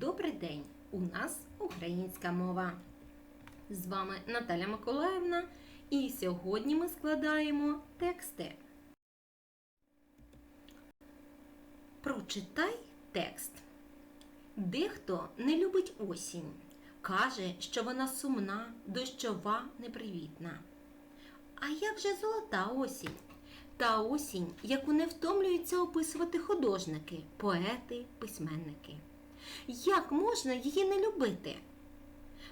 Добрий день! У нас українська мова. З вами Наталя Миколаївна, і сьогодні ми складаємо тексти. Прочитай текст. Дехто не любить осінь. Каже, що вона сумна, дощова, непривітна. А як же золота осінь? Та осінь, яку не втомлюються описувати художники, поети, письменники. Як можна її не любити?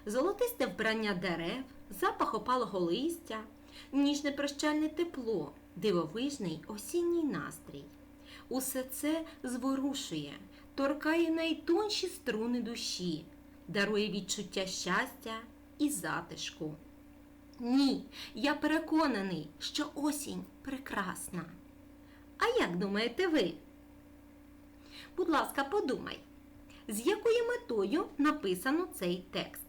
Золотисте вбрання дерев, запах опалого листя, ніжне прощальне тепло, дивовижний осінній настрій. Усе це зворушує, торкає найтонші струни душі, дарує відчуття щастя і затишку. Ні, я переконаний, що осінь прекрасна. А як думаєте ви? Будь ласка, подумай, з якою метою написано цей текст?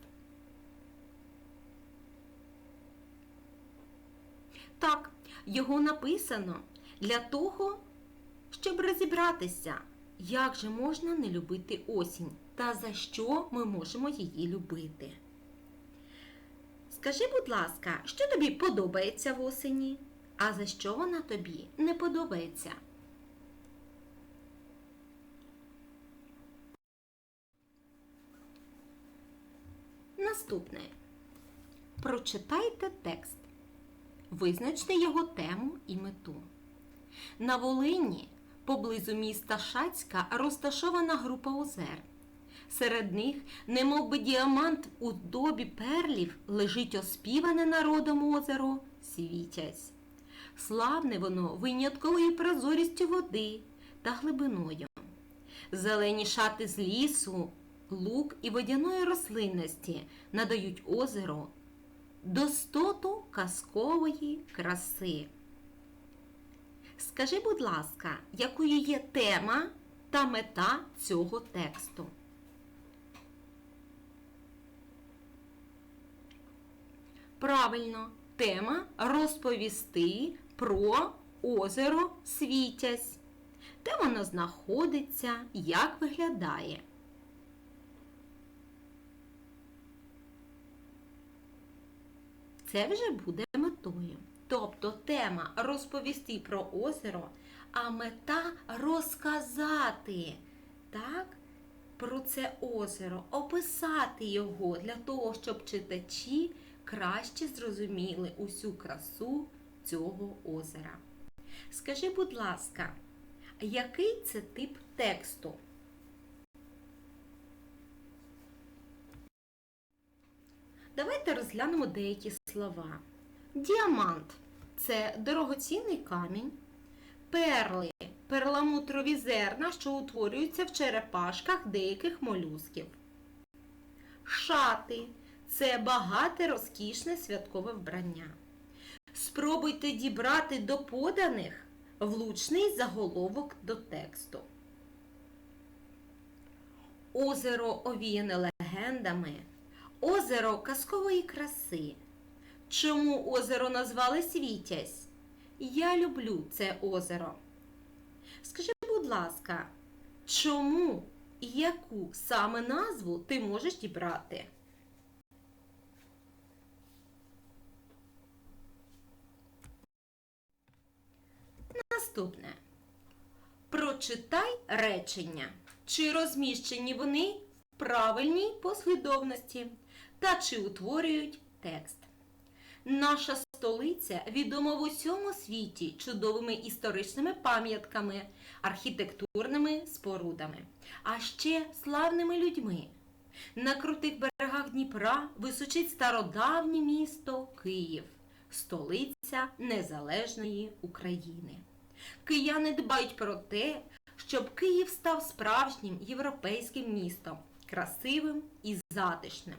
Так, його написано для того, щоб розібратися, як же можна не любити осінь та за що ми можемо її любити. Скажи, будь ласка, що тобі подобається в осені, а за що вона тобі не подобається? Наступне. Прочитайте текст. Визначте його тему і мету. На Волині, поблизу міста Шацька, розташована група озер. Серед них, немов би діамант у добі перлів, лежить оспіване народом озеро Світязь. Славне воно винятковою прозорістю води та глибиною. Зелені шати з лісу, лук і водяної рослинності надають озеро достоту казкової краси. Скажи, будь ласка, якою є тема та мета цього тексту? Правильно, тема розповісти про озеро Світязь. Де воно знаходиться, як виглядає. Це вже буде метою. Тобто тема розповісти про озеро, а мета розказати так, про це озеро, описати його для того, щоб читачі краще зрозуміли усю красу цього озера. Скажи, будь ласка, який це тип тексту? Давайте розглянемо деякі слова. Діамант це дорогоцінний камінь, перли перламутрові зерна, що утворюються в черепашках деяких молюсків. Шати це багате розкішне святкове вбрання. Спробуйте дібрати до поданих влучний заголовок до тексту. Озеро овіяне легендами, озеро казкової краси. Чому озеро назвали Світязь? Я люблю це озеро. Скажи, будь ласка, чому і яку саме назву ти можеш дібрати? Наступне. Прочитай речення. Чи розміщені вони в правильній послідовності та чи утворюють текст. Наша столиця відома в усьому світі чудовими історичними пам'ятками, архітектурними спорудами, а ще славними людьми. На крутих берегах Дніпра височить стародавнє місто Київ, столиця Незалежної України. Кияни дбають про те, щоб Київ став справжнім європейським містом, красивим і затишним.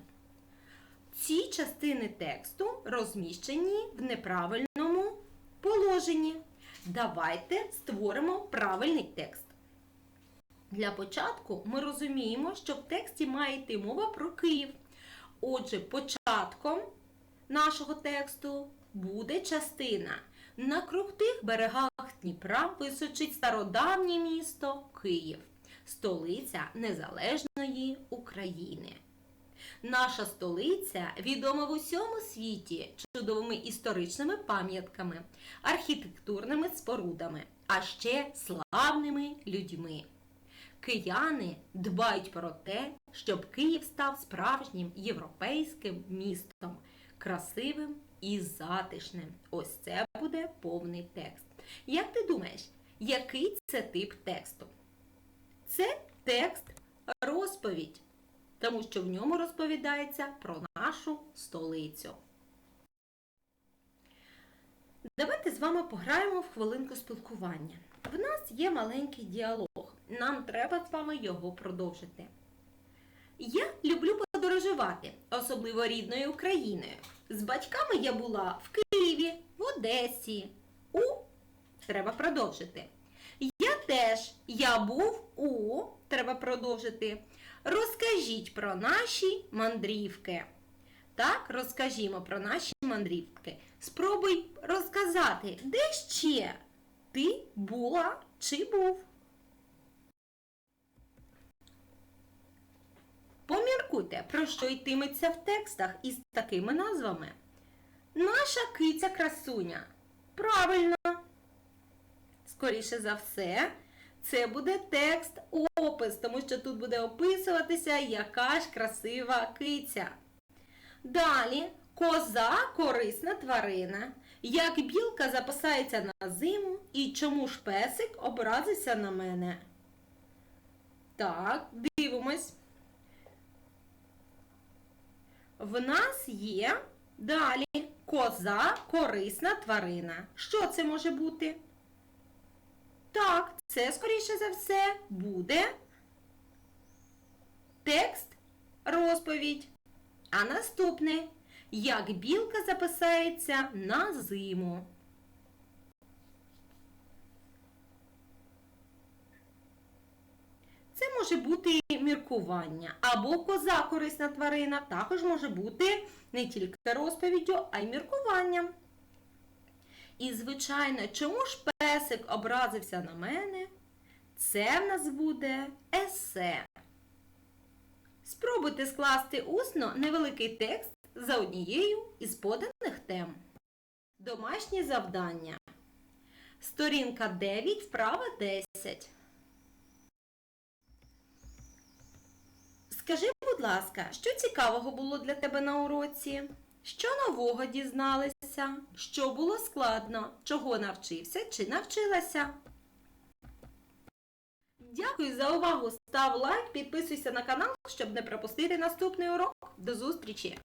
Ці частини тексту розміщені в неправильному положенні. Давайте створимо правильний текст. Для початку ми розуміємо, що в тексті має йти мова про Київ. Отже, початком нашого тексту буде частина. На крутих берегах Дніпра височить стародавнє місто Київ. столиця незалежної України. Наша столиця відома в усьому світі чудовими історичними пам'ятками, архітектурними спорудами, а ще славними людьми. Кияни дбають про те, щоб Київ став справжнім європейським містом, красивим і затишним. Ось це буде повний текст. Як ти думаєш, який це тип тексту? Це текст розповідь, тому що в ньому розповідається про нашу столицю. Давайте з вами пограємо в хвилинку спілкування. В нас є маленький діалог. Нам треба з вами його продовжити. Я люблю подорожувати, особливо рідною Україною. З батьками я була в Києві, в Одесі. У треба продовжити. Я теж я був у треба продовжити. Розкажіть про наші мандрівки. Так, розкажімо про наші мандрівки. Спробуй розказати, де ще ти була чи був. Поміркуйте, про що йтиметься в текстах із такими назвами. Наша киця красуня. Правильно. Скоріше за все, це буде текст опис, тому що тут буде описуватися, яка ж красива киця. Далі коза корисна тварина. Як білка запасається на зиму, і чому ж песик образився на мене? Так, дивимось. В нас є далі коза корисна тварина. Що це може бути? Так, це, скоріше за все, буде текст розповідь. А наступне, як білка записається на зиму. Це може бути міркування. Або коза корисна тварина, також може бути не тільки розповіддю, а й міркуванням. І, звичайно, чому ж песик образився на мене? Це в нас буде есе. Спробуйте скласти усно невеликий текст за однією із поданих тем. Домашні завдання. Сторінка 9, вправа 10. Скажи, будь ласка, що цікавого було для тебе на уроці? Що нового дізналися? Що було складно? Чого навчився чи навчилася? Дякую за увагу! Став лайк, підписуйся на канал, щоб не пропустити наступний урок. До зустрічі!